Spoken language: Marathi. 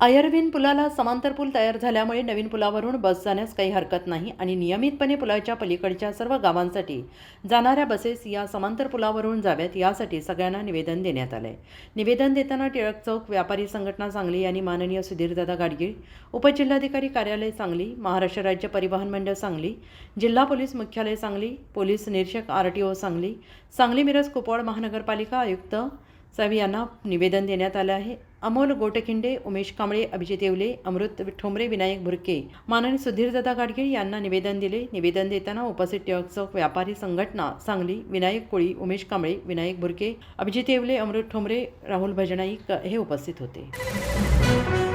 आयर्विन पुलाला समांतर पूल तयार झाल्यामुळे नवीन पुलावरून बस जाण्यास काही हरकत नाही आणि नियमितपणे पुलाच्या पलीकडच्या सर्व गावांसाठी जाणाऱ्या बसेस या समांतर पुलावरून जाव्यात यासाठी सगळ्यांना निवेदन देण्यात आलंय. निवेदन देताना टिळक चौक व्यापारी संघटना सांगली यांनी माननीय सुधीरदादा गाडगीळ उपजिल्हाधिकारी कार्यालय सांगली महाराष्ट्र राज्य परिवहन मंडळ सांगली जिल्हा पोलीस मुख्यालय सांगली पोलीस निरीक्षक R T O Sangli Sangli Miraj Kupwad महानगरपालिका आयुक्त साहेब यांना निवेदन देण्यात आलं आहे. अमोल गोटखिंडे उमेश कांबळे अभिजित येवले अमृत ठोंबरे विनायक भुरके माननीय सुधीरदादा गाडगीळ यांना निवेदन दिले निवेदन देताना उपस्थित टिळक चौक व्यापारी संघटना सांगली विनायक कोळी उमेश कांबळे विनायक भुरके अभिजित येवले अमृत ठोंबरे राहुल भजनाईक हे उपस्थित होते